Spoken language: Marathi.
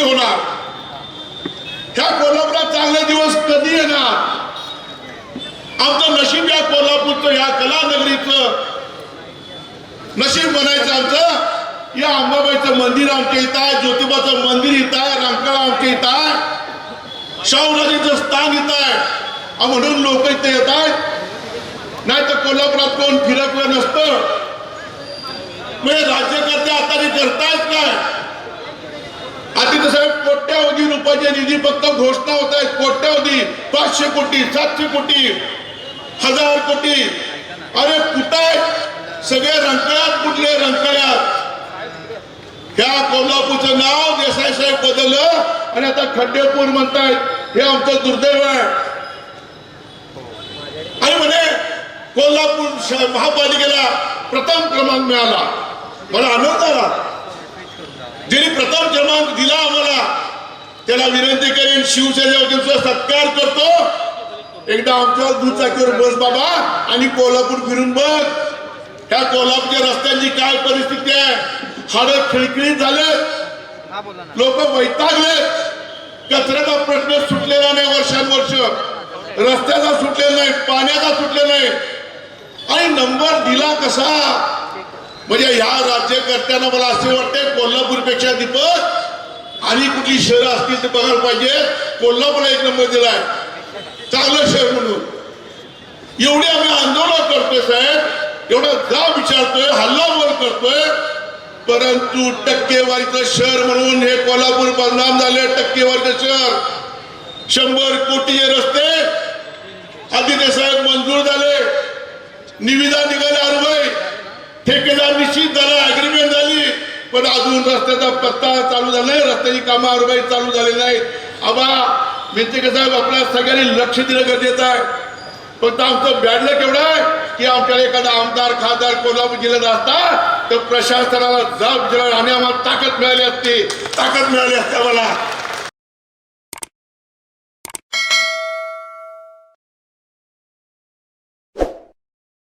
होणार? ह्या कोल्हापुरात चांगले दिवस कधी येणार? आमचं नशीब या कोल्हापूरचं या कलानगरीचं नशीब म्हणायचं आमचं. या अंबाबाईचं मंदिर आमच्या इथं आहे ज्योतिबाचं मंदिर इथं आहे रंकाळा आमच्या इथं आहे. शाहू नदीचं स्थान इथं आहे. म्हणून लोक इथे येत आहेत. नाही तर कोल्हापुरात कोण फिरकलं नसतं. म्हणजे राज्यकर्ते आता करतायत काय? आधी साहेब कोट्यावधी रुपयाचे निधी फक्त घोषणा होत आहेत कोट्यावधी पाचशे कोटी सातशे कोटी हजार कोटी. अरे कुठं आहेत? सगळे रंकाळ्यात कुठले रंकाळ्यात? ह्या कोल्हापूरचं नाव देसाई साहेब बदललं आणि आता खड्डेपूर म्हणतायत हे आमचं दुर्दैव आहे. आणि म्हणे कोल्हापूर श- महापालिकेला प्रथम क्रमांक मिळाला. मला आनंद आला ज्यांनी प्रथम क्रमांक दिला आम्हाला त्याला विनंती करेन शिवसेनेच्या सत्कार करतो. एकदा आमच्या दुचाकीवर बस बाबा आणि कोल्हापूर फिरून बघ त्या कोल्हापूरच्या रस्त्यांची काय परिस्थिती आहे? हाड खिळखिळीत झाले लोक वैतागले कचऱ्याचा प्रश्न सुटलेला नाही वर्षानुवर्ष. रस्त्याचा सुटलेला नाही पाण्याचा सुटलेला नाही. आणि नंबर दिला कसा? म्हणजे ह्या राज्यकर्त्यांना मला असे वाटते कोल्हापूरपेक्षा दीपक आणि कुठली शहरं असतील ते बघायला पाहिजे. कोल्हापूरला एक नंबर दिलाय चांगलं शहर म्हणून. एवढे आम्ही आंदोलन करतोय साहेब. एवढा जा विचारतोय हल्लाबोल करतोय. परंतु टक्केवारीचं शहर म्हणून हे कोल्हापूर बदनाम झाले टक्केवारीचं शहर. शंभर कोटीचे रस्ते. आदित्य साहेब मंजूर झाले. निविदा निघाल्या अरुबाई ठेकेदार निश्चित झाला अग्रीमेंट झाली पण अजून रस्त्याचा पत्ता चालू झाला नाही रस्त्याची कामं अरुबाई चालू झाले नाहीत. आबा मिंतेके साहेब आपल्या सगळ्यांनी लक्ष दिलं गरजेचं आहे. पण आमचं बॅडलं केवढं आहे की आमच्याला एखादा आमदार खासदार कोल्हापूर जिल्ह्यात असता तर प्रशासनाला जबाबदार आणि आम्हाला ताकद मिळाली असती. ताकद मिळाली असते आम्हाला.